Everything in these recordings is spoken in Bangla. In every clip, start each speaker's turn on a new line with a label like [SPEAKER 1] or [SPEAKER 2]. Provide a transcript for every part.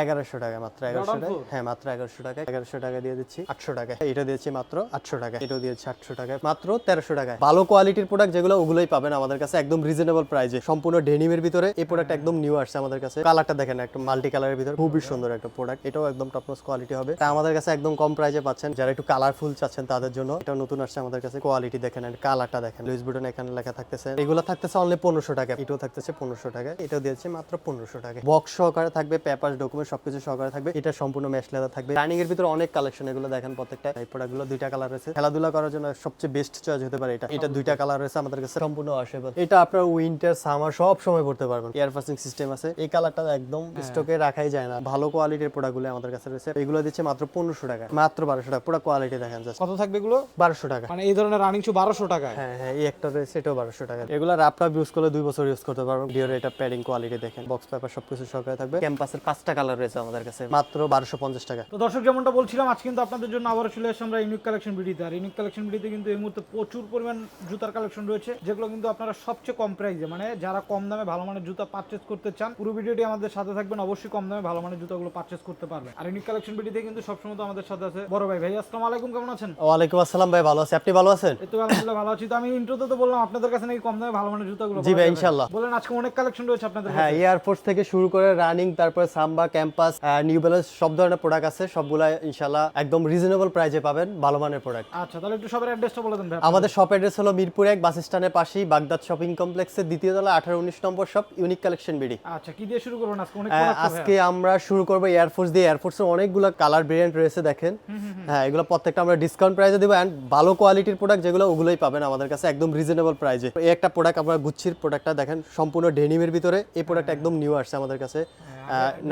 [SPEAKER 1] এগারোশো টাকা মাত্র এগারোশো টাকা। হ্যাঁ মাত্র এগারোশো টাকা। এগারোশো টাকা দিয়ে দিচ্ছি আটশো টাকা। এটা দিয়েছি মাত্র আটশো টাকা। এটাও দিয়েছি আটশো টাকা। মাত্র তেরোশো টাকা। ভালো কোয়ালিটির প্রোডাক্ট যেগুলো ওগুলোই পাবেন আমাদের কাছে একদম রিজনেবল প্রাইসে সম্পূর্ণ ডেনিমের ভিতরে এই প্রোডাক্ট একদম নিউ আসছে আমাদের কাছে। কালারটা দেখেন একটা মাল্টি কালারের ভিতরে। খুবই সুন্দর একটা প্রোডাক্ট এটাও একদম টপনস কোয়ালিটি হবে। তা আমাদের কাছে একদম কম প্রাইসে পাচ্ছেন। যারা একটু কালারফুল চাচ্ছেন তাদের জন্য এটা নতুন আসছে আমাদের কাছে। কোয়ালিটি দেখেন কালারটা দেখেন। লুইস বুটন এখানে লেখা থাকতেছে। এগুলো থাকতেছে অনলি পনেরোশো টাকা। এটাও থাকতেছে পনেরোশো টাকা। এটাও দিয়েছে মাত্র পনেরোশো টাকা। বক্স সহকারে থাকবে পেপার ডকুমেন্ট সবকিছু সহকারে থাকবে। এটা সম্পূর্ণ মেশ লেদার থাকবে। রানিং এর ভিতরে অনেক কালেকশন এগুলো দেখেন প্রত্যেকটা। এই প্রোডাক্টগুলো দুইটা কালার রয়েছে। খেলাধুলা করার জন্য সবচেয়ে বেস্ট চয়েস হতে পারে এটা। এটা দুইটা কালার রয়েছে আমাদের কাছে। সম্পূর্ণ ওয়াশেবল এটা আপনার উইন্টার সামার সব সময় পড়তে পারবেন। এয়ার পাসিং সিস্টেম আছে। এই কালারটা একদম স্টকে রাখাই যায় না। ভালো কোয়ালিটির প্রোডাক্টগুলো আমাদের কাছে রয়েছে। এগুলো দিচ্ছে মাত্র পনেরোশো টাকা মাত্র বারোশো টাকা। পুরো কোয়ালিটি দেখেন
[SPEAKER 2] কত থাকবে এগুলো?
[SPEAKER 1] বারোশো টাকা।
[SPEAKER 2] মানে এই ধরনের রানিং শু বারোশো টাকা
[SPEAKER 1] হ্যাঁ হ্যাঁ এই একটা রয়েছে এটাও বারোশো টাকা। এগুলো র্যাপটপ ইউজ করলে দুই বছর ইউজ করতে পারবেন। ডিওর এটা প্যাডিং কোয়ালিটি দেখেন। বক্স পেপার সবকিছু সহকারে থাকবে। ক্যাম্পাসের পাঁচটা কালার রয়েছে আমাদের কাছে। মাত্র বারোশো পঞ্চাশ টাকা।
[SPEAKER 2] তো দর্শক যেমনটা বলছিলাম আজ কিন্তু আপনাদের জন্য আবারও চলে আসছে আমরা ইউনিক কালেকশন ভিডিওতে আর ইউনিক কালেকশন ভিডিওতে কিন্তু এই মুহূর্তে প্রচুর পরিমাণ জুতার কালেকশন রয়েছে যেগুলো কিন্তু আপনারা সবচেয়ে কম প্রাইসে মানে যারা কম দামে ভালো মানের জুতা পারচেস করতে চান পুরো ভিডিওটি আমাদের সাথে থাকবেন অবশ্যই কম দামে ভালো মানের জুতাগুলো পারচেস করতে পারবেন। আর ইউনিক কালেকশন ভিডিওতে কিন্তু সবসময় তো আমাদের সাথে আছে বড় ভাই। ভাই আসসালামু আলাইকুম কেমন আছেন?
[SPEAKER 1] ওয়ালাইকুম আসসালাম ভাই ভালো আছে। আপনি ভালো আছেন?
[SPEAKER 2] এই তো আলহামদুলিল্লাহ ভালো আছি। তো আমি ইন্ট্রোতে তো বললাম আপনাদের কাছে নাকি কম দামে ভালো মানের জুতাগুলো
[SPEAKER 1] জি ভাই, ইনশাআল্লাহ।
[SPEAKER 2] বলেন আজকে অনেক কালেকশন রয়েছে আপনাদের
[SPEAKER 1] হ্যাঁ। এয়ারফোর্স থেকে শুরু করে রানিং তারপরে সাম্বা ক্যাম্পাস নিউ ব্যালেন্স সব ধরনের প্রোডাক্ট আছে। সবগুলা ইনশাল্লাহ একদম রিজনেবল প্রাইসে পাবেন ভালো মানের প্রোডাক্ট
[SPEAKER 2] আচ্ছা তাহলে একটু সবার অ্যাড্রেসটা বলে দেন
[SPEAKER 1] আমাদের শপ অ্যাড্রেস হলো মিরপুর এক বাস স্ট্যান্ডের পাশেই বাগদাদ শপিং কমপ্লেক্সের দ্বিতীয় তলা আঠারো উনিশ নম্বর শপ ইউনিক কালেকশন বিডি।
[SPEAKER 2] আচ্ছা কি দিয়ে শুরু করবেন? আজকে অনেক।
[SPEAKER 1] আজকে আমরা শুরু করব এয়ারফোর্স দিয়ে। এয়ারফোর্সের অনেকগুলো কালার ভেরিয়েন্ট রয়েছে দেখেন। হ্যাঁ এগুলো প্রত্যেকটা আমরা ডিসকাউন্ট প্রাইসে দেবো অ্যান্ড ভালো কোয়ালিটির প্রোডাক্ট যেগুলো ওগুলোই পাবেন আমাদের কাছে একদম রিজনেবল প্রাইসে এই একটা প্রোডাক্ট আমরা গুচ্ছির প্রোডাক্টটা দেখেন সম্পূর্ণ ডেনিমের ভিতরে। এই প্রোডাক্ট একদম নিউ আসছে আমাদের কাছে।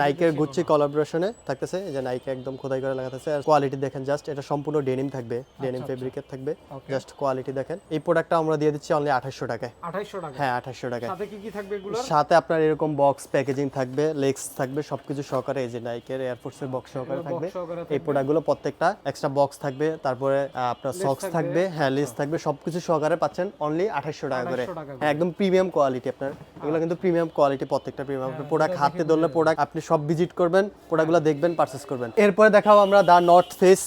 [SPEAKER 1] নাইকের গুচ্ছি কলাবোরেশনে থাকতেছে। যে নাইকে একদম খোদাই করে লাগাতেছে। আর কোয়ালিটি দেখেন জাস্ট এটা সম্পূর্ণ ডেনিম থাকবে ডেনিম ফেব্রিকের থাকবে। জাস্ট কোয়ালিটি দেখেন। এই প্রোডাক্টটা আমরা দিয়ে দিচ্ছি অনলি আঠাশশো টাকায়।
[SPEAKER 2] 2800 টাকা
[SPEAKER 1] হ্যাঁ আঠাশশো টাকায়।
[SPEAKER 2] সাথে কি কি থাকবে এগুলো
[SPEAKER 1] সাথে আপনার এরকম বক্স প্যাকেজিং থাকবে লেগস থাকবে সবকিছু সহকারে এই যে নাইকের এয়ারফোর্সের বক্স সহকারে থাকবে। এই প্রোডাক্টগুলো প্রত্যেকটা এক্সট্রা বক্স থাকবে তারপরে আপনার সক্স থাকবে। হ্যাঁ লিস্ট থাকবে সবকিছু সহকারে পাচ্ছেন অনলি আঠাশশো টাকা করে। হ্যাঁ একদম প্রিমিয়াম কোয়ালিটি আপনার। এগুলো কিন্তু প্রিমিয়াম কোয়ালিটি প্রত্যেকটা প্রিমিয়াম প্রোডাক্ট হাতে ধরলে প্রোডাক্ট আপনি সব ভিজিট করবেন প্রোডাক্টগুলো দেখবেন পারচেস করবেন। এরপরে দেখাও আমরা দা নর্থ ফেস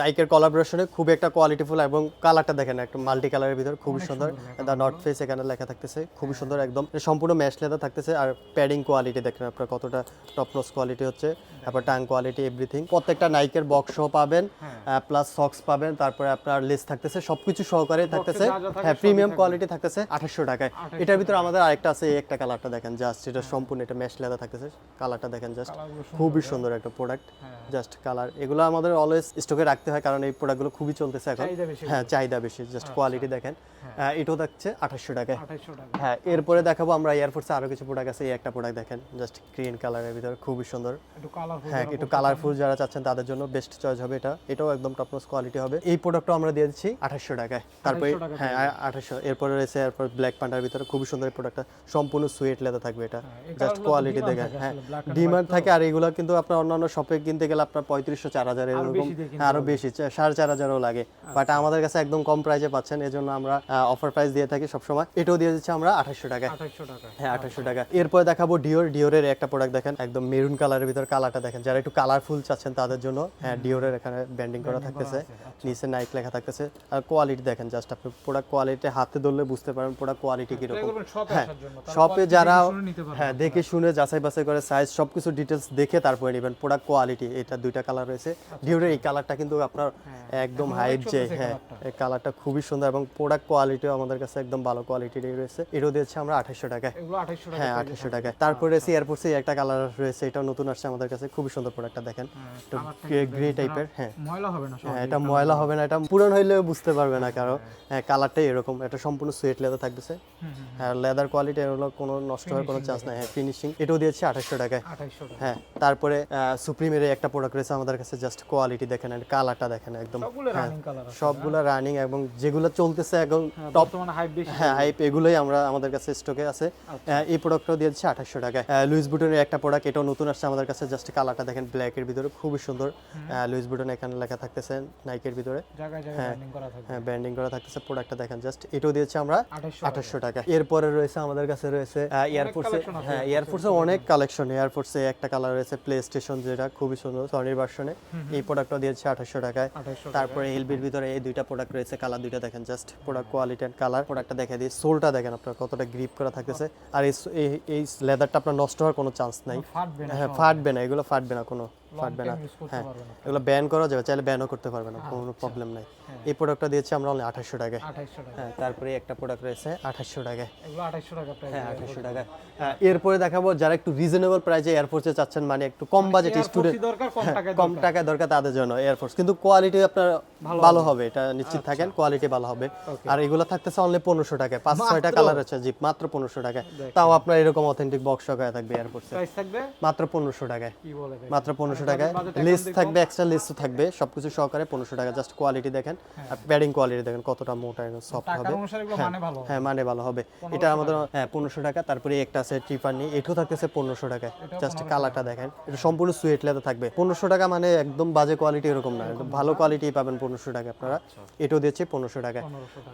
[SPEAKER 1] নাইকের কলাবোরেশনে খুব একটা কোয়ালিটিফুল এবং কালারটা দেখেন একটা মাল্টি কালারের ভিতর খুবই সুন্দর। দা নর্থ ফেস এখানে লেখা থাকতেছে খুবই সুন্দর একদম। সম্পূর্ণ ম্যাশ লেদার থাকতেছে আর প্যাডিং কোয়ালিটি দেখেন আপনার কতটা টপ নস কোয়ালিটি হচ্ছে। তারপর টাং কোয়ালিটি এভরিথিং প্রত্যেকটা নাইকের বক্স সহ পাবেন প্লাস সক্স পাবেন তারপরে আপনার লেস থাকতেছে সবকিছু সহকারে থাকতেছে। হ্যাঁ প্রিমিয়াম কোয়ালিটি থাকতেছে আঠাশশো টাকায়। এটার ভিতরে আমাদের আরেকটা আছে এই একটা কালারটা দেখেন জাস্ট এটা সম্পূর্ণ এটা ম্যাশ লেদার থাকতেছে। কালারটা দেখেন জাস্ট খুবই সুন্দর একটা প্রোডাক্ট জাস্ট কালার এগুলো আমাদের অলওয়েজ স্টকে রাখতে হয় কারণ এই প্রোডাক্টগুলো খুবই চলতেছে এখন। হ্যাঁ চাহিদা বেশি জাস্ট কোয়ালিটি দেখেন। আহ, এটাও থাকছে আঠাশশো টাকায়। হ্যাঁ এরপরে দেখাবো আমরা এয়ারফোর্সে আরও কিছু প্রোডাক্ট আছে। এই একটা প্রোডাক্ট দেখেন জাস্ট গ্রিন কালারের ভিতরে খুবই সুন্দর। হ্যাঁ একটু কালারফুল যারা চাচ্ছেন তাদের জন্য বেস্ট চয়েস হবে এটা। এটাও একদম টপনস কোয়ালিটি হবে। এই প্রোডাক্টও আমরা দিয়ে দিচ্ছি আঠাশশো টাকায়। তারপরে হ্যাঁ আঠাশশো। এরপরে রয়েছে এরপর ব্ল্যাক পান্ডার ভিতরে খুবই সুন্দর এই প্রোডাক্টটা সম্পূর্ণ সুয়েট লেদার থাকবে এটা। জাস্ট কোয়ালিটি দেখেন হ্যাঁ। ডিমান্ড থাকে আর এগুলো কিন্তু আপনার অন্যান্য শপে কিনতে গেলে আপনার পঁয়ত্রিশশো চার হাজার এরকম
[SPEAKER 2] বেশি দিয়ে কিনতে
[SPEAKER 1] হ্যাঁ, আরও বেশি সাড়ে চার হাজারও লাগে। বাট আমাদের কাছে একদম কম প্রাইসে পাচ্ছেন এজন্য আমরা অফার প্রাইস দিয়ে থাকি সবসময়। এটাও দিয়ে দিচ্ছি আমরা আঠাশশো
[SPEAKER 2] টাকা
[SPEAKER 1] হ্যাঁ আঠাশশো টাকা এরপরে দেখাবো ডিওর ডিওরের একটা প্রোডাক্ট দেখেন একদম মেরুন কালারের ভিতর কালারটা দেখেন। যারা একটু কালারফুল চাচ্ছেন তাদের জন্য হ্যাঁ ডিওরের এখানে ব্যান্ডিং করা থাকতেছে। নিচে নাইক লেখা থাকতেছে। আর কোয়ালিটি দেখেন জাস্ট আপনি প্রোডাক্ট কোয়ালিটি হাতে ধরলে বুঝতে পারেন প্রোডাক্ট কোয়ালিটি
[SPEAKER 2] ট্রাই
[SPEAKER 1] কীরকম। হ্যাঁ শপে যারা হ্যাঁ দেখে শুনে যাচাই বাছাই করে সাইজ সবকিছু ডিটেলস দেখে তারপরে নেবেন। প্রোডাক্ট কোয়ালিটি এটা দুইটা কালার রয়েছে। ডিওরের এই কালারটা কিন্তু আপনার একদম হাইট যে হ্যাঁ কালারটা খুবই সুন্দর এবং প্রোডাক্ট কোয়ালিটিও আমাদের কাছে একদম ভালো কোয়ালিটির রয়েছে। এটাও দিয়েছে আমরা আঠাশশো টাকায়।
[SPEAKER 2] এগুলো 2800 টাকা
[SPEAKER 1] হ্যাঁ আঠাশশো টাকা তারপরে রয়েছে এয়ারপোর্টসে একটা কালার রয়েছে এটাও নতুন আসছে আমাদের কাছে। খুবই সুন্দর প্রোডাক্টটা দেখেন। গ্রে টাইপের হ্যাঁ।
[SPEAKER 2] ময়লা হবে না
[SPEAKER 1] হ্যাঁ এটা ময়লা হবে না এটা পুরান হইলেও বুঝতে পারবে না কারও। হ্যাঁ। কালারটাই এরকম এটা সম্পূর্ণ সুয়েট লেদার থাকতেছে। হ্যাঁ লেদার কোয়ালিটি এগুলো কোনো নষ্ট হওয়ার কোনো চান্স নাই। হ্যাঁ ফিনিশিং এটাও দিয়েছে আঠাশশো টাকায়।
[SPEAKER 2] 2800
[SPEAKER 1] হ্যাঁ তারপরে সুপ্রিমের একটা প্রোডাক্ট রয়েছে আমাদের কাছে জাস্ট কোয়ালিটি দেখেন কালারটা দেখেন একদম।
[SPEAKER 2] সবগুলো রানিং
[SPEAKER 1] সবগুলো রানিং এবং যেগুলো চলতেছে এখন
[SPEAKER 2] হ্যাঁ,
[SPEAKER 1] টপ
[SPEAKER 2] বর্তমানে হাইপ বেশি
[SPEAKER 1] হ্যাঁ হাইপ এগুলোই আমরা আমাদের কাছে স্টকে আছে। এই প্রোডাক্টটাও দিয়েছে আঠাশশো টাকায়। লুইস বুটনের একটা প্রোডাক্ট এটাও নতুন আসছে আমাদের কাছে জাস্ট কালারটা দেখেন ব্ল্যাকের ভিতরে খুবই সুন্দর। লুইস বুটন এখানে লেখা থাকতেছে নাইকের ভিতরে।
[SPEAKER 2] থাকে
[SPEAKER 1] হ্যাঁ ব্যান্ডিং করা থাকতেছে প্রোডাক্টটা দেখেন জাস্ট এটাও দিয়েছে আমরা
[SPEAKER 2] 2800
[SPEAKER 1] আঠাশশো টাকা এরপরে রয়েছে আমাদের কাছে রয়েছে এয়ারফোর্সে হ্যাঁ এয়ারফোর্সে অনেক কালেকশন এয়ারফোর্সে একটা কালার রয়েছে প্লে স্টেশন যেটা খুবই সুন্দর সনির ভার্সনে এই প্রোডাক্টটা দিয়েছে আঠাশশো টাকায়। তারপরে এলবির ভিতরে এই দুইটা প্রোডাক্ট রয়েছে কালার দুইটা দেখেন just product quality and colour প্রোডাক্টটা দেখে দিই সোলটা দেখেন আপনার কতটা গ্রিপ করা থাকতেছে। আর এই এই- এই লেদারটা আপনার নষ্ট হওয়ার কোনো চান্স নাই। হ্যাঁ ফাটবে না এগুলো ফাটবে না কোনো। ফাটবে না
[SPEAKER 2] use করতে
[SPEAKER 1] হ্যাঁ এগুলো ব্যান করা যাবে চাইলে ব্যানও করতে পারবে না কোনো প্রবলেম নাই। এই প্রোডাক্টটা দিয়েছি আমরা অনলি আঠাশশো টাকায়। হ্যাঁ তারপরে একটা প্রোডাক্ট রয়েছে আঠাশশো টাকায়। হ্যাঁ আঠাশশো টাকায়। হ্যাঁ, এরপরে দেখাবো যারা একটু রিজনেবল প্রাইসে এয়ারফোর্সে চাচ্ছেন মানে একটু কম বাজেটে স্টুডেন্ট
[SPEAKER 2] কম টাকায়
[SPEAKER 1] দরকার। তাদের জন্য এয়ারফোর্স কিন্তু কোয়ালিটি আপনার ভালো হবে। এটা নিশ্চিত থাকেন কোয়ালিটি ভালো হবে। আর এগুলো থাকতেছে অনলি পনেরোশো টাকায় পাঁচ ছয়টা কালার আছে জিপ মাত্র পনেরোশো টাকায়। তাও আপনার এরকম অথেন্টিক বক্স সহকারে থাকবে এয়ারফোর্সে মাত্র পনেরোশো টাকায়? মাত্র পনেরোশো টাকায়
[SPEAKER 2] budget
[SPEAKER 1] লিস্ট থাকবে এক্সট্রা লিস্ট থাকবে সবকিছু সহকারে পনেরোশো টাকা জাস্ট কোয়ালিটি দেখেন। আর প্যাডিং কোয়ালিটি দেখেন কতটা মোটা সফট হবে।
[SPEAKER 2] এগুলো মানে ভালো
[SPEAKER 1] হ্যাঁ মানে ভালো হবে। এটা আমাদের হ্যাঁ পনেরোশো টাকা তারপরে একটা আছে টিফানি এটাও থাকতেছে পনেরোশো টাকায়। জাস্ট কালারটা দেখেন এটা সম্পূর্ণ সুয়েট লেদার থাকবে। পনেরোশো টাকা মানে একদম বাজে কোয়ালিটি এরকম না ভালো কোয়ালিটি পাবেন পনেরোশো টাকা আপনারা। এটাও দিয়েছে পনেরোশো টাকায়।
[SPEAKER 2] টাকা।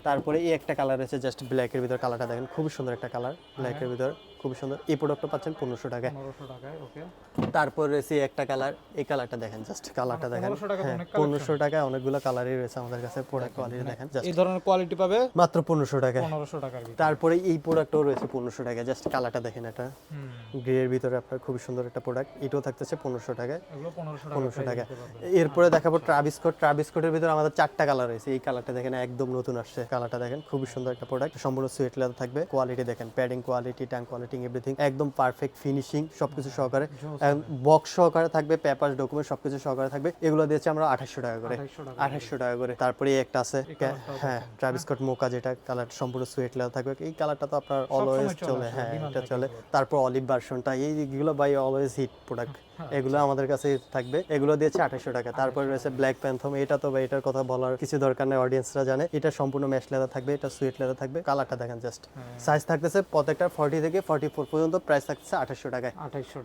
[SPEAKER 1] তারপরে এই একটা কালার আছে জাস্ট ব্ল্যাকের ভিতর কালারটা দেখেন খুবই সুন্দর একটা কালার ব্ল্যাকের ভিতর। খুবই সুন্দর। এই প্রোডাক্টটা পাচ্ছেন পনেরোশো টাকায়।
[SPEAKER 2] পনেরোশো টাকায় ওকে
[SPEAKER 1] তারপর রয়েছে একটা কালার এই কালারটা দেখেন জাস্ট কালারটা দেখেন।
[SPEAKER 2] 1500 টাকা তো
[SPEAKER 1] হ্যাঁ পনেরোশো টাকায় অনেকগুলো কালারই রয়েছে আমাদের কাছে প্রোডাক্ট কোয়ালিটি দেখেন
[SPEAKER 2] এই ধরনের কোয়ালিটি পাবে
[SPEAKER 1] মাত্র পনেরোশো টাকায়।
[SPEAKER 2] পনেরোশো টাকার ভিতরে।
[SPEAKER 1] তারপরে এই প্রোডাক্টও রয়েছে পনেরোশো টাকা জাস্ট কালারটা দেখেন এটা। গ্রের ভিতরে আপনার খুবই সুন্দর একটা প্রোডাক্ট এটাও থাকতেছে পনেরোশো টাকায়।
[SPEAKER 2] পনেরোশো টাকা।
[SPEAKER 1] এরপরে দেখাবো ট্রাভিস কোট ট্রাভিস ভিতরে আমাদের চারটা কালার রয়েছে এই কালারটা দেখেন একদম নতুন আসছে। কালারটা দেখেন খুবই সুন্দর একটা প্রোডাক্ট সম্পূর্ণ সুয়েট লেদার থাকবে। কোয়ালিটি দেখেন padding quality tank quality everything একদম পারফেক্ট ফিনিশিং সবকিছু সহকারে। বক্স সহকারে থাকবে পেপার ডকুমেন্ট সবকিছু সহকারে থাকবে। এগুলো দিয়েছে আমরা আঠাশশো টাকা করে। আঠাশশো টাকা করে। তারপরে একটা আছে হ্যাঁ ট্রাভিসকট মোকা যেটা কালার সম্পূর্ণ সুয়েট লেদার থাকবে। এই কালারটা তো আপনার অলওয়েজ
[SPEAKER 2] চলে
[SPEAKER 1] চলে হ্যাঁ এটা চলে। তারপর অলিভ ভার্সনটা এইগুলো বাই অলওয়েজ হিট প্রোডাক্ট এগুলো আমাদের কাছে থাকবে। এগুলো দিয়েছে আঠাশশো টাকা। তারপরে রয়েছে ব্ল্যাক প্যান্থম এটা তো এটার কথা বলার কিছু দরকার নেই অডিয়েন্সরা জানে। এটা সম্পূর্ণ ম্যাশ লেদার থাকবে এটা সুইট লেদার থাকবে। কালারটা দেখেন জাস্ট সাইজ থাকতেছে প্রত্যেকটা ফর্টি থেকে ফর্টি ফোর পর্যন্ত প্রাইস থাকছে আঠাশশো টাকায়।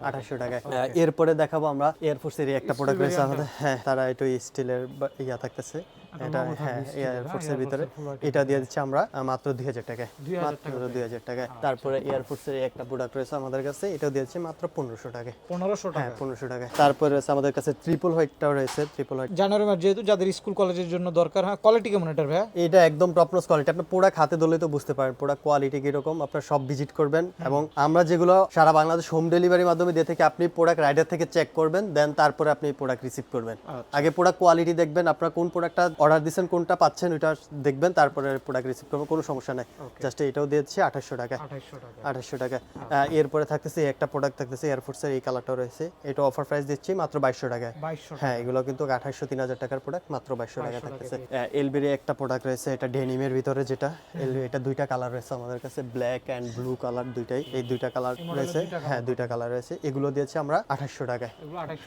[SPEAKER 1] আঠাশশো টাকায়। এরপরে দেখাবো আমরা এয়ারফোর্সের একটা প্রোডাক্ট রয়েছে আমাদের। হ্যাঁ তারা একটু স্টিলের ইয়া থাকতেছে। এটা হ্যাঁ এয়ারফোর্সের ভিতরে। এটা দিয়ে দিচ্ছি আমরা মাত্র দুই হাজার টাকায়। মাত্র দুই হাজার টাকায়। তারপরে এয়ারফোর্সের একটা প্রোডাক্ট রয়েছে আমাদের কাছে এটাও দিয়েছে মাত্র পনেরোশো টাকায়।
[SPEAKER 2] পনেরোশো টাকা
[SPEAKER 1] হ্যাঁ পনেরোশো টাকায়। তারপরে রয়েছে আমাদের কাছে ট্রিপল হোয়াইটটাও রয়েছে ট্রিপল হোয়াইট
[SPEAKER 2] জানুয়ারি মাস যেহেতু যাদের স্কুল কলেজের জন্য দরকার হয় কোয়ালিটি কেমন এটার ভাই
[SPEAKER 1] এটা একদম কোয়ালিটি আপনি প্রোডাক্ট হাতে ধরলে তো বুঝতে পারেন প্রোডাক্ট কোয়ালিটি কীরকম আপনার সব ভিজিট করবেন। এবং আমরা যেগুলো সারা বাংলাদেশ হোম ডেলিভারির মাধ্যমে দিয়ে থেকে আপনি প্রোডাক্ট রাইডার থেকে চেক করবেন দেন তারপরে আপনি প্রোডাক্ট রিসিভ করবেন। আগে প্রোডাক্ট কোয়ালিটি দেখবেন আপনার কোন প্রোডাক্টটা অর্ডার দিচ্ছেন কোনটা পাচ্ছেন ওইটা দেখবেন তারপরে প্রোডাক্ট রিসিভ করবেন কোনো সমস্যা নাই। জাস্ট এটাও দিয়েছি আঠাশশো টাকা।
[SPEAKER 2] টাকা।
[SPEAKER 1] আঠাশশো টাকা। আহ, এরপরে থাকতেছে একটা প্রোডাক্ট থাকতেছে এয়ারফোর্সের এই কালারটাও রয়েছে। এটা অফার প্রাইস দিচ্ছি মাত্র বাইশশো টাকায়। হ্যাঁ এগুলো কিন্তু আঠাশশো তিন হাজার টাকার প্রোডাক্ট মাত্র বাইশশো টাকা থাকতেছে। এলবির একটা প্রোডাক্ট রয়েছে এটা ডেনিমের ভিতরে যেটা। এলবি এটা দুইটা কালার রয়েছে আমাদের কাছে ব্ল্যাক অ্যান্ড ব্লু কালার দুইটাই। এই দুইটা কালার রয়েছে। হ্যাঁ দুইটা কালার রয়েছে। এগুলো দিয়েছে আমরা আঠাশশো টাকায়।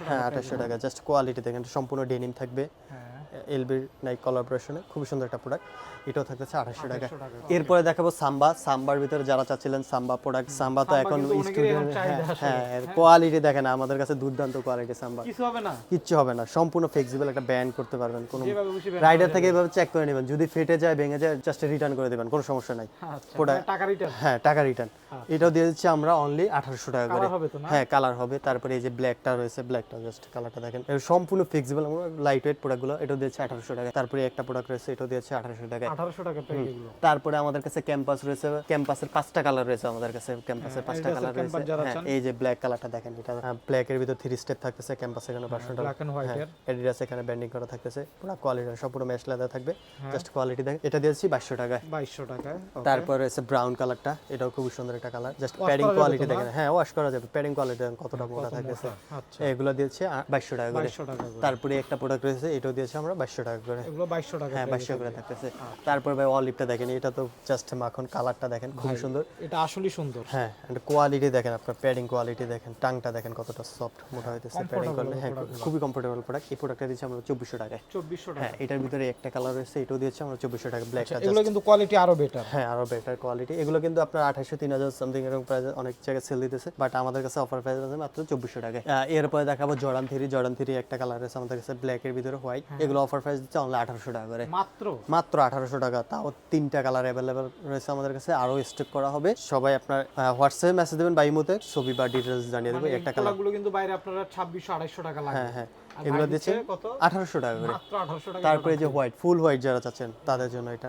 [SPEAKER 1] হ্যাঁ আঠাশশো টাকা। জাস্ট কোয়ালিটি দেখেন সম্পূর্ণ ডেনিম থাকবে।
[SPEAKER 2] হ্যাঁ।
[SPEAKER 1] এলবির নাইক কলাবোরেশনে খুবই সুন্দর একটা প্রোডাক্ট এটাও থাকতেছে আঠাশশো টাকা।
[SPEAKER 2] 2800 টাকা।
[SPEAKER 1] এরপরে দেখাবো সাম্বা। সাম্বার ভিতরে যারা চাচ্ছিলেন সাম্বা প্রোডাক্ট সাম্বা তো এখন
[SPEAKER 2] চাহিদা আসলে।
[SPEAKER 1] হ্যাঁ কোয়ালিটি দেখেন আমাদের কাছে দুর্দান্ত কোয়ালিটি সাম্বা।
[SPEAKER 2] কিছু হবে না।
[SPEAKER 1] কিচ্ছু হবে না সম্পূর্ণ ফ্লেক্সিবল একটা ব্যান্ড করতে পারবেন কোনো রাইডার থেকে এভাবে চেক করে নেবেন যদি ফেটে যায় ভেঙে যায় জাস্ট রিটার্ন করে দেবেন কোনো সমস্যা নাই।
[SPEAKER 2] আচ্ছা
[SPEAKER 1] Product-
[SPEAKER 2] টাকা রিটার্ন
[SPEAKER 1] হ্যাঁ টাকা রিটার্ন এটাও দিয়ে দিচ্ছি আমরা অনলি আঠারোশো টাকা করে। হ্যাঁ কালার হবে। তারপরে এই যে ব্ল্যাকটা রয়েছে ব্ল্যাকটা জাস্ট কালারটা দেখেন। সম্পূর্ণ ফ্লেক্সিবল লাইট ওয়েট প্রোডাক্টগুলো এটাও দিয়েছে আঠারোশো টাকা। তারপরে একটা প্রোডাক্ট রয়েছে এটাও দিয়েছে আঠারোশো টাকা
[SPEAKER 2] টাকা এগুলো।
[SPEAKER 1] তারপরে আমাদের কাছে ক্যাম্পাস রয়েছে ক্যাম্পাসের পাঁচটা কালার রয়েছে আমাদের কাছে ক্যাম্পাসের পাঁচটা কালার রয়েছে। হ্যাঁ এই যে ব্ল্যাক কালারটা দেখেন এটা ব্ল্যাক এর ভিতর থ্রি স্টেপ থাকতেছে ক্যাম্পাস এখানে ভার্সনটা
[SPEAKER 2] ব্ল্যাক এন্ড হোয়াইট এর।
[SPEAKER 1] এডিডাস এখানে ব্যান্ডিং করা থাকতেছে পুরো কোয়ালিটি সম্পূর্ণ ম্যাশ লেদার থাকবে।
[SPEAKER 2] হ্যাঁ।
[SPEAKER 1] জাস্ট কোয়ালিটি দেখেন এটা দিয়েছি বাইশশো টাকায়।
[SPEAKER 2] বাইশশো টাকায়
[SPEAKER 1] তারপর রয়েছে ব্রাউন কালারটা এটাও খুব সুন্দর একটা কালার জাস্ট প্যাডিং কোয়ালিটি দেখেন হ্যাঁ ওয়াশ করা যাবে প্যাডিং কোয়ালিটি কতটা মোটা থাকতেছে।
[SPEAKER 2] আচ্ছা।
[SPEAKER 1] এগুলো দিয়েছে বাইশশো টাকা করে।
[SPEAKER 2] টাকা
[SPEAKER 1] তারপরে একটা প্রোডাক্ট রয়েছে এটাও দিয়েছে আমরা বাইশশো টাকা করে।
[SPEAKER 2] এগুলো বাইশশো টাকা
[SPEAKER 1] হ্যাঁ
[SPEAKER 2] price
[SPEAKER 1] বাইশশো করে থাকতেছে। তারপর ভাই অলিভটা দেখেন এটা তো জাস্ট মাখন কালারটা দেখেন খুব সুন্দর।
[SPEAKER 2] এটা আসলেই সুন্দর।
[SPEAKER 1] হ্যাঁ এন্ড কোয়ালিটি দেখেন আপনার প্যাডিং কোয়ালিটি দেখেন টাংটা দেখেন কতটা সফট মোটা হইতেছে প্যাডিং করলে হ্যাঁ খুবই কমফোর্টেবল প্রোডাক্ট এই প্রোডাক্টটা দিচ্ছি আমরা চব্বিশশো টাকায়।
[SPEAKER 2] চব্বিশশো টাকা।
[SPEAKER 1] হ্যাঁ এটার ভিতরে একটা কালার রয়েছে এটাও দিয়েছে আমরা চব্বিশশো টাকা। ব্ল্যাকটা
[SPEAKER 2] এগুলো কিন্তু কোয়ালিটি আরও বেটার
[SPEAKER 1] হ্যাঁ আরও বেটার কোয়ালিটি এগুলো কিন্তু আপনার আঠাশশো তিন হাজার সামথিং এরকম প্রাইস অনেক জায়গায় সেল দিতেছে বাট আমাদের কাছে অফার প্রাইস আছে মাত্র চব্বিশশো টাকায়। এরপরে দেখাবো জর্ডান থ্রি জর্ডান থ্রি একটা কালার আছে আমাদের কাছে ব্ল্যাক এর ভিতরে হোয়াইট এগুলো অফার প্রাইস দিচ্ছে অনলি আঠারোশো টাকা করে।
[SPEAKER 2] মাত্র?
[SPEAKER 1] মাত্র আঠারোশো টাকা তাও তিনটা কালার অ্যাভেলেবেল রয়েছে আমাদের কাছে। আরও স্টক করা হবে। সবাই আপনার হোয়াটসঅ্যাপে মেসেজ দেবেন বা ইমোতে ছবি বা ডিটেলস জানিয়ে দেবো একটা কালার।
[SPEAKER 2] গুলো কিন্তু বাইরে আপনারা ছাব্বিশশো আড়াইশো টাকা লাগে
[SPEAKER 1] হ্যাঁ হ্যাঁ। এগুলো দিচ্ছে আঠারোশো টাকা করে।
[SPEAKER 2] আঠারোশো
[SPEAKER 1] তারপরে যে হোয়াইট ফুল হোয়াইট যারা চাচ্ছেন তাদের জন্য এটা।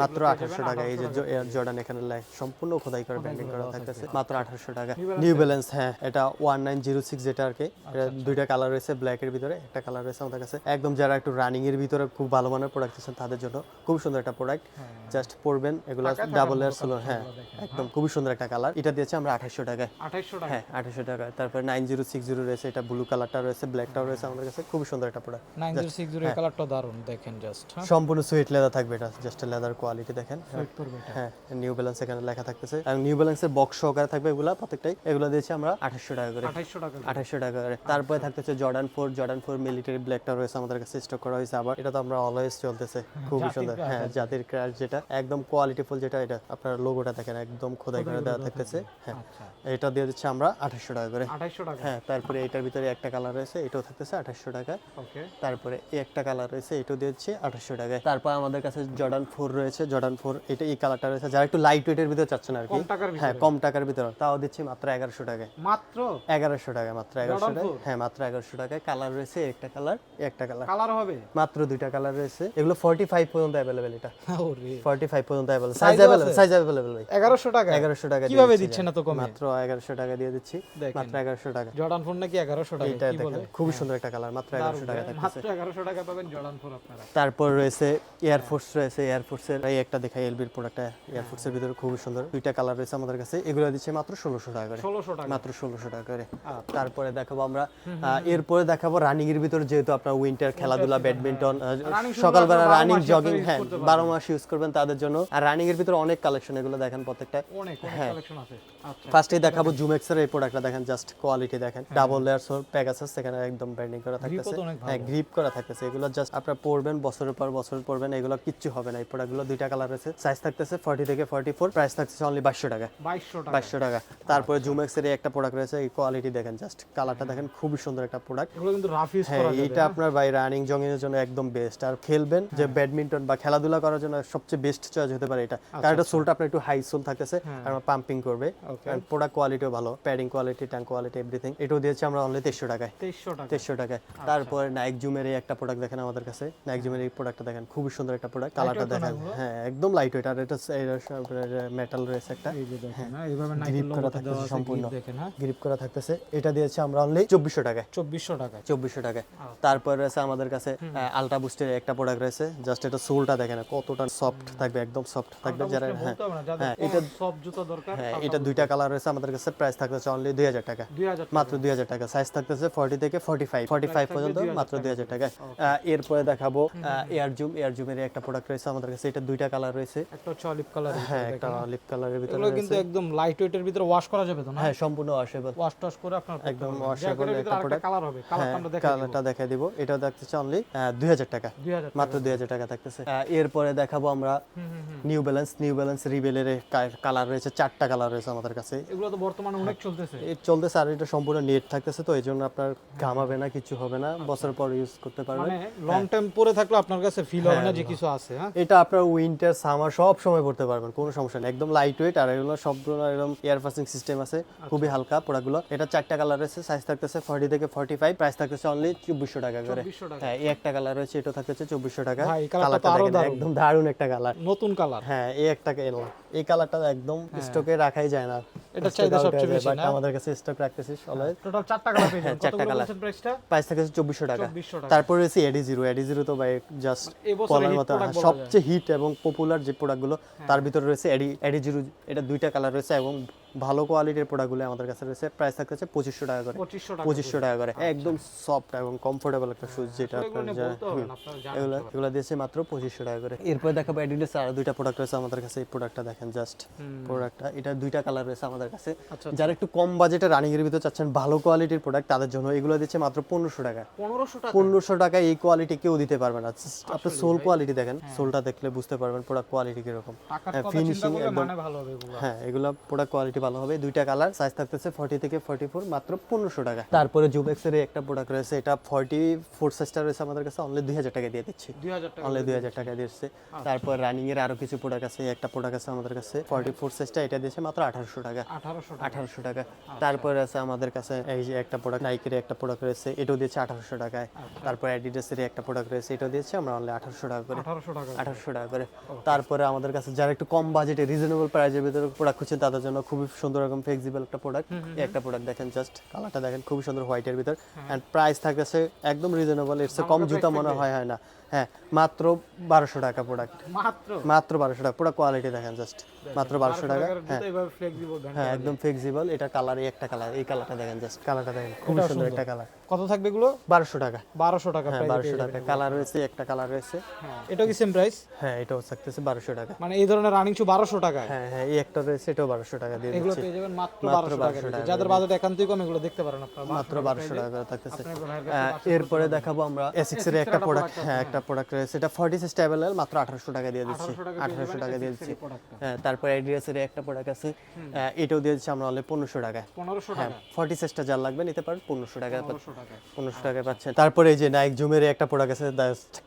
[SPEAKER 1] মাত্র আঠারোশো টাকা। এই যে জর্ডান এখানে সম্পূর্ণ খোদাই করে ব্যান্ডিং করা থাকতেছে। মাত্র আঠারোশো টাকা। নিউ ব্যালেন্স হ্যাঁ এটা ওয়ান নাইন জিরো সিক্স যেটা আর কি। দুইটা কালার রয়েছে ব্ল্যাক এর ভিতরে একটা কালার রয়েছে আমাদের কাছে। একদম যারা একটু রানিং এর ভিতরে খুব ভালো মানের প্রোডাক্ট চাচ্ছেন তাদের জন্য খুব সুন্দর একটা প্রোডাক্ট জাস্ট পরবেন এগুলো ডাবল এয়ার ছিল হ্যাঁ একদম খুবই সুন্দর একটা কালার এটা দিয়েছে আমরা আঠাশশো টাকায়।
[SPEAKER 2] আঠাইশশো টাকা।
[SPEAKER 1] হ্যাঁ আঠাশশো টাকা। তারপরে নাইন জিরো সিক্স জিরো রয়েছে এটা ব্লু কালারটা রয়েছে ব্ল্যাকটাও রয়েছে আমাদের কাছে। খুবই সুন্দর একটা product
[SPEAKER 2] nine zero six zero কালারটা দারুণ দেখেন জাস্ট হ্যাঁ।
[SPEAKER 1] সম্পূর্ণ সুইট লেদার থাকবে এটা জাস্ট লেদার কোয়ালিটি দেখেন। হ্যাঁ। নিউ ব্যালেন্স এখানে লেখা থাকতেছে। এবং নিউ ব্যালেন্সের বক্স সহকারে থাকবে এগুলা প্রত্যেকটাই। এগুলো দিয়েছি আমরা আঠাশশো টাকা করে।
[SPEAKER 2] আঠাইশশো টাকা
[SPEAKER 1] আঠাশশো টাকা করে। তারপরে থাকতেছে Jordan four Jordan four military ব্ল্যাকটা রয়েছে আমাদের কাছে স্টক করা হয়েছে আবার। এটা তো আমরা অলওয়েজ চলতেছে খুবই সুন্দর। হ্যাঁ জাতির ক্রাশ যেটা একদম কোয়ালিটিফুল যেটা এটা। আপনার লোগোটা দেখেন একদম খোদাই করে দেওয়া থাকতেছে। হ্যাঁ
[SPEAKER 2] আচ্ছা।
[SPEAKER 1] এটা দিয়ে দিচ্ছি আমরা আঠাশশো টাকা করে।
[SPEAKER 2] আঠাইশশো টাকা।
[SPEAKER 1] হ্যাঁ তারপরে এটার ভিতরে একটা কালার রয়েছে এটাও থাকতেছে আঠাশশো টাকা।
[SPEAKER 2] ওকে।
[SPEAKER 1] তারপরে এই একটা কালার রয়েছে এটাও দিচ্ছি আঠাশশো টাকায়। তারপর আমাদের কাছে জর্ডান ফোর রয়েছে জর্ডান ফোর এটা এই কালারটা রয়েছে। যারা একটু লাইট ওয়েটের ভিতরে চাচ্ছেন আর কি হ্যাঁ কম টাকার ভিতরে তাও দিচ্ছি মাত্র এগারোশো টাকায়।
[SPEAKER 2] মাত্র?
[SPEAKER 1] এগারোশো টাকা মাত্র এগারোশো টাকা হ্যাঁ মাত্র এগারোশো টাকায়। কালার রয়েছে একটা কালার একটা কালার।
[SPEAKER 2] কালার হবে?
[SPEAKER 1] মাত্র দুইটা কালার রয়েছে। এগুলো ফর্টি ফাইভ পর্যন্ত অ্যাভেলেবেল এটা। ফর্টি ফাইভ পর্যন্ত available size available size available ভাই।
[SPEAKER 2] এগারোশো টাকা
[SPEAKER 1] এগারোশো টাকা
[SPEAKER 2] কীভাবে
[SPEAKER 1] দিচ্ছি
[SPEAKER 2] দিচ্ছেন এত কমে?
[SPEAKER 1] মাত্র এগারোশো টাকা দিয়ে দিচ্ছি। মাত্র এগারোশো টাকা
[SPEAKER 2] জর্ডান ফোন নাকি এগারোশো টাকা
[SPEAKER 1] এটা দেখেন খুবই সুন্দর একটা কালার মাত্র এগারোশো টাকা
[SPEAKER 2] মাত্র টাকা পাবেন জর্ডান ফোন আপনারা।
[SPEAKER 1] তারপর রয়েছে এয়ারফোর্স রয়েছে এই একটা দেখাই এলবির প্রোডাক্টটা এয়ারফোর্সের ভিতরে খুবই সুন্দর। দুইটা কালার রয়েছে আমাদের কাছে। এগুলো দিচ্ছে মাত্র ষোলোশো টাকা করে।
[SPEAKER 2] টাকা।
[SPEAKER 1] মাত্র টাকা করে।
[SPEAKER 2] আচ্ছা।
[SPEAKER 1] তারপরে দেখাবো আমরা এরপরে দেখাবো রানিং এর ভিতরে যেহেতু আপনার উইন্টার খেলাধুলা ব্যাডমিন্টন সকালবেলা রানিং জগিং হ্যাঁ
[SPEAKER 2] করতে পারবেন।
[SPEAKER 1] বারো মাস ইউজ করবেন তাদের জন্য। আর রানিং এর ভিতরে অনেক কালেকশন এগুলো দেখেন প্রত্যেকটা।
[SPEAKER 2] অনেক
[SPEAKER 1] হ্যাঁ।
[SPEAKER 2] কালেকশন আছে। আচ্ছা।
[SPEAKER 1] ফার্স্টে দেখাবো জুমেক্সের এই প্রোডাক্টটা দেখেন জাস্ট কোয়ালিটি দেখেন। ডাবল লেয়ার সোর প্যাগাসাস সেখানে একদম ব্র্যান্ডিং করা থাকতেছে। হ্যাঁ গ্রিপ করা থাকতেছে। এগুলো জাস্ট আপনারা পরবেন বছরের পর বছর পরবেন এগুলো কিচ্ছু হবে না। এই প্রোডাক্টগুলো দুইটা কালার আছে। সাইজ থাকতেছে ফর্টি থেকে ফর্টি ফোর প্রাইস থাকতেছে অনলি বাইশশো টাকা।
[SPEAKER 2] বাইশশো টাকা।
[SPEAKER 1] বাইশশো টাকা। তারপরে জুমেক্সের এই একটা প্রোডাক্ট রয়েছে এই কোয়ালিটি দেখেন জাস্ট কালারটা দেখেন খুবই সুন্দর একটা প্রোডাক্ট
[SPEAKER 2] এগুলো কিন্তু রাফ ইউজ
[SPEAKER 1] হ্যাঁ
[SPEAKER 2] করা যাবে।
[SPEAKER 1] এইটা আপনার ভাই রানিং জগিং এর জন্য একদম বেস্ট আর খেলবেন যে ব্যাডমিন্টন বা খেলাধুলা করার জন্য সবচেয়ে বেস্ট চয়েস হতে পারে এটা। কারণ এটা সোলটা আপনার একটু হাই সোল থাকতেছে আর পাম্পিং করবে। প্রোডাক্ট কোয়ালিটিও ভালো। Padding quality tank quality everything এটাও দিয়েছি আমরা অনলি তেইশশো টাকায়।
[SPEAKER 2] তেইশশো
[SPEAKER 1] টাকায় তারপরে নাইক জুমের এই একটা প্রোডাক্ট দেখেন আমাদের কাছে। নাইক জুমের এই প্রোডাক্টটা দেখেন খুবই সুন্দর একটা প্রোডাক্ট কালারটা দেখেন। হ্যাঁ একদম লাইট ওয়েট আর এটা মেটাল রয়েছে একটা।
[SPEAKER 2] হ্যাঁ
[SPEAKER 1] গ্রিপ করা থাকতেছে সম্পূর্ণ।
[SPEAKER 2] দেখেন হ্যাঁ।
[SPEAKER 1] গ্রিপ করা থাকতেছে। এটা দিয়েছি আমরা অনলি চব্বিশশো টাকায়।
[SPEAKER 2] চব্বিশশো টাকা
[SPEAKER 1] চব্বিশশো টাকায়। তারপর রয়েছে আমাদের কাছে আলট্রা বুস্টের একটা প্রোডাক্ট রয়েছে। জাস্ট এটা সোলটা দেখেন কতটা সফট থাকবে একদম সফট থাকবে। যারা হ্যাঁ হ্যাঁ, এটা
[SPEAKER 2] সব জুতো দরকার
[SPEAKER 1] হ্যাঁ এটা দুইটা কালার রয়েছে আমাদের কাছে প্রাইস থাকতেছে অনলি দুই হাজার টাকা। মাত্র দুই হাজার টাকা। সাইজ থাকতেছে ফর্টি থেকে ফর্টি ফাইভ ফর্টি ফাইভ পর্যন্ত মাত্র দুই হাজার টাকা এরপরে দেখাবো এয়ার জুম এয়ার জুমের একটা প্রোডাক্ট রয়েছে আমাদের কাছে। এটা দুইটা কালার রয়েছে।
[SPEAKER 2] একটা হচ্ছে অলিভ কালার
[SPEAKER 1] হ্যাঁ একটা লিপ কালারের ভিতরে
[SPEAKER 2] এগুলো কিন্তু একদম লাইট ওয়েটের ভিতরে ওয়াশ করা যাবে তো না?
[SPEAKER 1] হ্যাঁ সম্পূর্ণ ওয়াশেবল
[SPEAKER 2] ওয়াশ টাশ করে আপনার
[SPEAKER 1] একদম ওয়াশেবল একটা প্রোডাক্ট
[SPEAKER 2] কালার হবে। কালারটা
[SPEAKER 1] কালারটা দেখাই দিব। এটা দেখতেছে অনলি দুই হাজার টাকা। মাত্র দুই হাজার টাকা থাকতেছে। এরপরে দেখাবো আমরা নিউ ব্যালেন্স নিউ ব্যালেন্স রিবেলের কালার রয়েছে। চারটা কালার রয়েছে আমাদের কাছে।
[SPEAKER 2] এগুলো তো বর্তমানে অনেক চলতেছে।
[SPEAKER 1] এই চলতেছে আর এটা সম্পূর্ণ নেট থাকতেছে তো এই জন্য আপনার ঘামাবে না কিছু হবে না বছর পর ইউজ করতে পারবেন
[SPEAKER 2] লং টাইম পরে থাকলে আপনার কাছে ফিল হবে না যে কিছু আছে হ্যাঁ?
[SPEAKER 1] এটা আপনার উইন্টার সামার সব সময় পড়তে পারবেন কোনো সমস্যা নেই। একদম লাইট ওয়েট আর এগুলো সবগুলো এয়ার পাসিং সিস্টেম আছে খুবই হালকা প্রোডাক্টগুলো। এটা চারটা কালার রয়েছে সাইজ থাকতেছে ফর্টি থেকে ফর্টি ফাইভ প্রাইস থাকতেছে অনলি চব্বিশশো টাকা করে। হ্যাঁ এই একটা কালার রয়েছে এটা থাকতেছে চব্বিশশো টাকা।
[SPEAKER 2] কালারটা।
[SPEAKER 1] একদম দারুণ একটা কালার
[SPEAKER 2] নতুন কালার
[SPEAKER 1] হ্যাঁ এই একটা এই কালারটা একদম স্টকে রাখাই যায় না।
[SPEAKER 2] এটা চাহিদা সবচেয়ে বেশি, না?
[SPEAKER 1] আমাদের কাছে স্টক রাখতেছি অলওয়েজ
[SPEAKER 2] টোটাল চারটা কালার পেয়ে যাবেন
[SPEAKER 1] হ্যাঁ, চারটা
[SPEAKER 2] কতগুলো
[SPEAKER 1] colour।
[SPEAKER 2] প্রাইসটা
[SPEAKER 1] প্রাইস থাকে চব্বিশশো টাকা।
[SPEAKER 2] চব্বিশশো টাকা।
[SPEAKER 1] তারপরে রয়েছে এডি জিরো এডি জিরো তো ভাই জাস্ট বলার মতো সবচেয়ে হিট এবং পপুলার যে প্রোডাক্টগুলো
[SPEAKER 2] হ্যাঁ।
[SPEAKER 1] তার ভিতরে রয়েছে এডি এডি জিরো এটা দুইটা কালার রয়েছে এবং ভালো কোয়ালিটির প্রোডাক্টগুলো আমাদের কাছে রয়েছে। প্রাইস থাকতেছে পঁচিশশো টাকা করে।
[SPEAKER 2] পঁচিশশো টাকা
[SPEAKER 1] করে। একদম সফট এবং কমফোর্টেবল একটা শুজ যেটা
[SPEAKER 2] এগুলো
[SPEAKER 1] এগুলো দিয়েছে মাত্র পঁচিশশো টাকা করে। এরপরে দেখাবো অ্যাডিডাস আর দুইটা প্রোডাক্ট রয়েছে আমাদের কাছে। এই প্রোডাক্টটা দেখেন জাস্ট প্রোডাক্টটা এটা দুইটা কালার রয়েছে আমাদের কাছে।
[SPEAKER 2] আচ্ছা,
[SPEAKER 1] যারা একটু কম বাজেটে রানিং এর ভিতরে চাচ্ছেন ভালো কোয়ালিটির প্রোডাক্ট তাদের জন্য এগুলো দিচ্ছে মাত্র পনেরোশো টাকা।
[SPEAKER 2] পনেরোশো টাকা?
[SPEAKER 1] পনেরোশো টাকা এই কোয়ালিটি কেউ দিতে পারবে না। আপনি সোল কোয়ালিটি দেখেন।
[SPEAKER 2] হ্যাঁ।
[SPEAKER 1] সোলটা দেখলে বুঝতে পারবেন প্রোডাক্ট কোয়ালিটি কীরকম।
[SPEAKER 2] টাকার
[SPEAKER 1] হ্যাঁ, একদম-
[SPEAKER 2] মানে ভালো হবে এগুলো।
[SPEAKER 1] হ্যাঁ এগুলো প্রোডাক্ট কোয়ালিটি ভালো হবে। দুইটা কালার সাইজ থাকতেছে ফর্টি থেকে ফর্টি ফোর মাত্র পনেরোশো টাকা। তারপরে জুবেক্সের একটা প্রোডাক্ট রয়েছে। এটা ফর্টি ফোর সাইজটা রয়েছে আমাদের কাছে। অনলি দুই হাজার টাকা দিয়ে দিচ্ছি। অনলি দুই হাজার টাকা দিচ্ছে। তারপর রানিং এর আরও কিছু প্রোডাক্ট আছে। একটা প্রোডাক্ট আছে আমাদের কাছে ফর্টি ফোর সাইজটা এটা দিয়েছে মাত্র আঠারোশো টাকা।
[SPEAKER 2] আঠারোশো
[SPEAKER 1] টাকা। তারপরে আছে আমাদের কাছে এই যে একটা প্রোডাক্ট নাইকের একটা প্রোডাক্ট রয়েছে। এটাও দিয়েছে আঠারোশো টাকায়। তারপর অ্যাডিডাসের একটা প্রোডাক্ট রয়েছে। এটাও দিয়েছে আমরা অনলি আঠারোশো টাকা করে।
[SPEAKER 2] আঠারোশো টাকা
[SPEAKER 1] আঠারোশো টাকা করে। তারপরে আমাদের কাছে যারা একটু কম বাজেটে রিজনেবল প্রাইজের ভিতরে প্রোডাক্ট খুঁজছেন তাদের জন্য খুবই সুন্দর রকম ফ্লেক্সিবল একটা প্রোডাক্ট এই একটা প্রোডাক্ট দেখেন জাস্ট কালারটা দেখেন খুবই সুন্দর হোয়াইটের ভিতর। অ্যান্ড প্রাইস থাকতেছে একদম রিজনেবল এর কম জুতা মনে হয় হয় না। হ্যাঁ মাত্র বারোশো টাকা প্রোডাক্ট
[SPEAKER 2] মাত্র?
[SPEAKER 1] মাত্র বারোশো টাকা। পুরো কোয়ালিটি দেখেন জাস্ট মাত্র বারোশো টাকা।
[SPEAKER 2] ফ্লেক্সিবল
[SPEAKER 1] হ্যাঁ। একদম ফ্লেক্সিবল এটা কালার এই একটা কালার এই কালারটা দেখেন জাস্ট কালারটা দেখেন খুবই সুন্দর একটা কালার
[SPEAKER 2] কত থাকবে এগুলো?
[SPEAKER 1] বারোশো টাকা।
[SPEAKER 2] বারোশো টাকা
[SPEAKER 1] হ্যাঁ বারোশো টাকা। কালার রয়েছে একটা কালার রয়েছে।
[SPEAKER 2] হ্যাঁ এটা কি সেম প্রাইস
[SPEAKER 1] হ্যাঁ এটাও থাকতেছে বারোশো টাকা।
[SPEAKER 2] মানে এই ধরনের রানিং শু বারোশো টাকায়?
[SPEAKER 1] হ্যাঁ হ্যাঁ এই একটা রয়েছে এটাও বারোশো টাকা দিয়ে
[SPEAKER 2] এগুলো পেয়ে যাবেন মাত্র বারোশো টাকা যাদের বাজেট একান্তই কম এগুলো দেখতে পারেন আপনারা।
[SPEAKER 1] মাত্র বারোশো টাকা থাকতেছে। এরপরে দেখাবো আমরা এসিক্স এর একটা প্রোডাক্ট হ্যাঁ একটা প্রোডাক্ট রয়েছে। এটা ফর্টি সিক্স অ্যাভেলেবল মাত্র আঠারোশো টাকা দিয়ে দিচ্ছি। আঠারোশো টাকা দিয়ে দিচ্ছি। হ্যাঁ তারপর অ্যাডিডাস একটা প্রোডাক্ট আছে। এটাও দিয়ে দিচ্ছি আমরা অনলি পনেরোশো টাকায়।
[SPEAKER 2] পনেরোশো
[SPEAKER 1] হ্যাঁ
[SPEAKER 2] টাকা
[SPEAKER 1] ফর্টি সিক্সটা যার লাগবে নিতে পারেন পনেরোশো টাকা
[SPEAKER 2] পনেরোশো টাকা
[SPEAKER 1] টাকায় পাচ্ছেন। তারপরে এই যে নাইক জুমের একটা প্রোডাক্ট আছে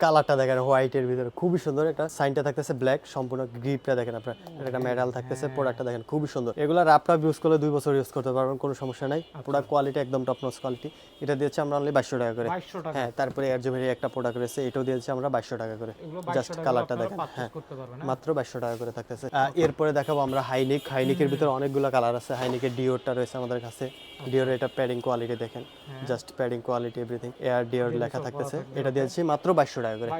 [SPEAKER 1] কালারটা দেখেন হোয়াইটের ভিতরে খুবই সুন্দর। এটা সাইনটা থাকতেছে ব্ল্যাক সম্পূর্ণ গ্রিপটা দেখেন আপনার। একটা মেডাল থাকতেছে প্রোডাক্টটা দেখেন খুবই সুন্দর। এগুলো রাপটাপ ইউজ করলে দুই বছর ইউজ করতে পারবেন কোনো সমস্যা নাই। প্রোডাক্ট কোয়ালিটি একদম টপ নস কোয়ালিটি এটা দিয়েছে আমরা অনলি বাইশশো টাকা করে। হ্যাঁ তারপরে এয়ার জুমের একটা প্রোডাক্ট রয়েছে এটাও দিয়েছে আমরা বাইশশো টাকা করে। জাস্ট কালারটা দেখেন হ্যাঁ। মাত্র বাইশশো টাকা করে থাকতেছে। এরপরে দেখাবো আমরা হাইনিক হাইনিকের ভিতরে অনেকগুলো কালার আছে। হাইনিকের ডিওরটা রয়েছে আমাদের কাছে। ডিওর এটা প্যাডিং কোয়ালিটি দেখেন। Just padding quality everything Air Dior লেখা থাকতেছে। এটা দিয়েছি মাত্র বাইশশো টাকা করে।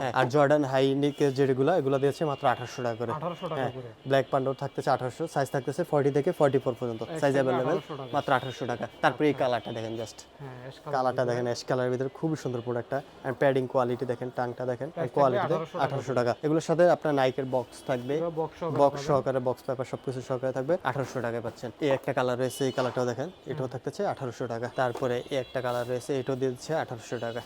[SPEAKER 1] হ্যাঁ, আর জর্ডান হাইনিকের যেগুলো এগুলো দিয়েছে মাত্র আঠারোশো টাকা করে। হ্যাঁ ব্ল্যাক পান্ডোর থাকতেছে আঠারোশো সাইজ থাকতেছে ফর্টি থেকে ফর্টি ফোর পর্যন্ত সাইজ অ্যাভেলেবেল মাত্র আঠারোশো টাকা। তারপরে এই কালারটা দেখেন জাস্ট
[SPEAKER 2] হ্যাঁ।
[SPEAKER 1] কালারটা দেখেন অ্যাশ কালারের ভিতরে খুবই সুন্দর প্রোডাক্টটা আর প্যাডিং কোয়ালিটি দেখেন টাংটা দেখেন কোয়ালিটি
[SPEAKER 2] 1800
[SPEAKER 1] আঠারোশো টাকা। এগুলোর সাথে আপনার নাইকের বক্স থাকবে। বক্স সহকারে বক্স পেপার সবকিছু সহকারে থাকবে আঠারোশো টাকায় পাচ্ছেন। এই একটা কালার রয়েছে এই কালারটাও দেখেন এটাও থাকতেছে আঠারোশো টাকা। তারপরে এই একটা কালার রয়েছে এটাও দিচ্ছে আঠারোশো টাকা।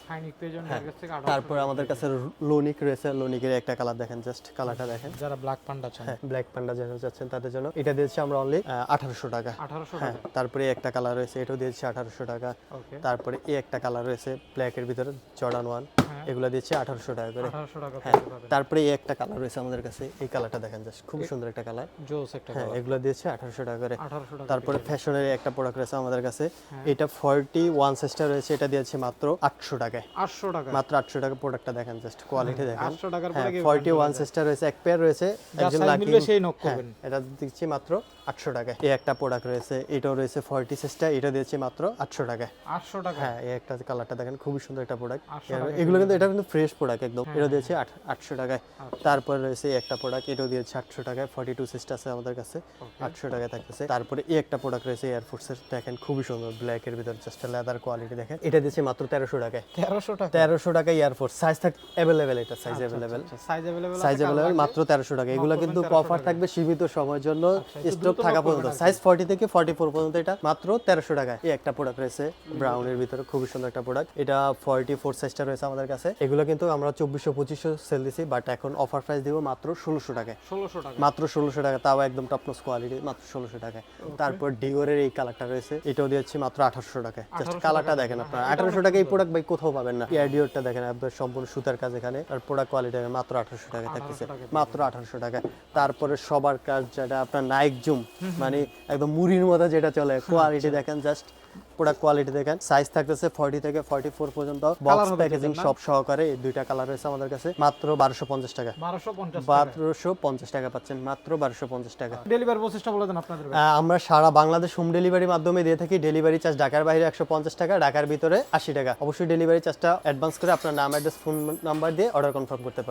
[SPEAKER 1] হ্যাঁ। তারপরে আমাদের কাছে লোনিক রয়েছে লোনিকের একটা কালার দেখেন জাস্ট কালারটা দেখেন।
[SPEAKER 2] যারা ব্ল্যাক পান্ডা চান।
[SPEAKER 1] হ্যাঁ ব্ল্যাক পান্ডা যারা যাচ্ছেন তাদের জন্য। এটা দিয়েছি আমরা অনলি আঠারোশো টাকা।
[SPEAKER 2] আঠারোশো
[SPEAKER 1] হ্যাঁ তারপরে একটা কালার রয়েছে এটাও দিয়েছি আঠারোশো টাকা। তারপরে এই একটা কালার রয়েছে ব্ল্যাকের ভিতরে জর্ডান ওয়ান। এগুলো দিয়েছি আঠারোশো টাকা করে। হ্যাঁ তারপরে এই একটা কালার রয়েছে আমাদের কাছে এই কালারটা দেখেন জাস্ট খুব সুন্দর একটা কালার।
[SPEAKER 2] জোস একটা
[SPEAKER 1] হ্যাঁ এগুলো দিয়েছে আঠারোশো টাকা করে। তারপরে ফ্যাশনের একটা প্রোডাক্ট রয়েছে আমাদের কাছে
[SPEAKER 2] হ্যাঁ।
[SPEAKER 1] এটা ফর্টি ওয়ান সাইজটা রয়েছে এটা দিয়েছে মাত্র আটশো টাকায়।
[SPEAKER 2] আটশো টাকা।
[SPEAKER 1] মাত্র আটশো টাকা প্রোডাক্টটা দেখেন জাস্ট কোয়ালিটি দেখেন।
[SPEAKER 2] আটশো টাকার
[SPEAKER 1] হ্যাঁ ফর্টি ওয়ান সাইজটা রয়েছে এক পেয়ার রয়েছে একজন লাকি হ্যাঁ এটা দিচ্ছি মাত্র আটশো টাকায়। এই একটা প্রোডাক্ট রয়েছে এটাও রয়েছে ফর্টি সাইজটা এটা দিয়েছি মাত্র আটশো টাকায়।
[SPEAKER 2] আটশো টাকা
[SPEAKER 1] হ্যাঁ এই একটা কালারটা দেখেন খুবই সুন্দর একটা প্রোডাক্ট এগুলো কিন্তু এটা কিন্তু ফ্রেশ প্রোডাক্ট একদম। এটা দিয়েছে আটশো টাকায়।
[SPEAKER 2] আচ্ছা।
[SPEAKER 1] তারপর রয়েছে এই একটা প্রোডাক্ট এটাও দিয়েছে আটশো টাকায়। ফর্টি টু সিক্সটা আছে আমাদের কাছে আটশো টাকায় থাকতেছে। তারপরে এই একটা প্রোডাক্ট রয়েছে এয়ারফোর্সের দেখেন খুবই সুন্দর ব্ল্যাক এর ভিতরে জাস্ট লেদার কোয়ালিটি দেখেন। এটা দিয়েছে মাত্র তেরোশো টাকায়।
[SPEAKER 2] তেরোশো টাকা?
[SPEAKER 1] তেরোশো টাকা এয়ারফোর্স সাইজ থাক অ্যাভেলেবেল এটা size available
[SPEAKER 2] size available
[SPEAKER 1] size available মাত্র তেরোশো টাকা এগুলো কিন্তু অফার থাকবে সীমিত সময়ের জন্য
[SPEAKER 2] আচ্ছা,
[SPEAKER 1] স্টক থাকা পর্যন্ত সাইজ ফর্টি থেকে ফর্টি ফোর পর্যন্ত এটা মাত্র টাকায়। এই একটা প্রোডাক্ট রয়েছে ব্রাউনের ভিতরে খুবই সুন্দর একটা প্রোডাক্ট এটা ফর্টি ফোর সাইজটা রয়েছে আমাদের কাছে। এগুলো কিন্তু আমরা সেল দিছি বাট এখন অফার প্রাইস দিব মাত্র টাকায়।
[SPEAKER 2] টাকা
[SPEAKER 1] মাত্র টাকা তাও একদম কোয়ালিটি মাত্র টাকায়। তারপর ডিওরের এই কালারটা রয়েছে এটাও দিয়েছি মাত্র আঠারোশো টাকায়। জাস্ট
[SPEAKER 2] 1800
[SPEAKER 1] কালারটা দেখেন আপনারা। আঠারোশো টাকা এই প্রোডাক্ট ভাই কোথাও পাবেন না। ডিওরটা দেখেন একবার সম্পূর্ণ সুতার কাজ এখানে। আর প্রোডাক্ট কোয়ালিটি মাত্র আঠারোশো টাকা থাকতেছে। মাত্র আঠারোশো টাকা তারপরে সবার কাজ যেটা আপনার নাইক জুম মানে একদম মুড়ির মতো যেটা চলে কোয়ালিটি দেখেন জাস্ট প্রোডাক্ট কোয়ালিটি দেখেন। সাইজ থাকতেছে ফর্টি থেকে ফর্টি ফোর পর্যন্ত বক্স প্যাকেজিং সব সহকারে এই দুইটা কালার রয়েছে আমাদের কাছে। মাত্র বারোশো পঞ্চাশ টাকা।
[SPEAKER 2] বারোশো পঞ্চাশ
[SPEAKER 1] টাকা। পাচ্ছেন মাত্র বারোশো পঞ্চাশ টাকা।
[SPEAKER 2] ডেলিভারি প্রসেসটা বলে দেন আপনাদের
[SPEAKER 1] আমরা সারা বাংলাদেশ হোম ডেলিভারির মাধ্যমে দিয়ে থাকি। ডেলিভারি চার্জ ঢাকার বাইরে একশো পঞ্চাশ টাকা ঢাকার ভিতরে আশি টাকা। অবশ্যই ডেলিভারি চার্জটা অ্যাডভান্স করে আপনার নাম অ্যাড্রেস ফোন নাম্বার দিয়ে অর্ডার কনফার্ম করতে পারেন।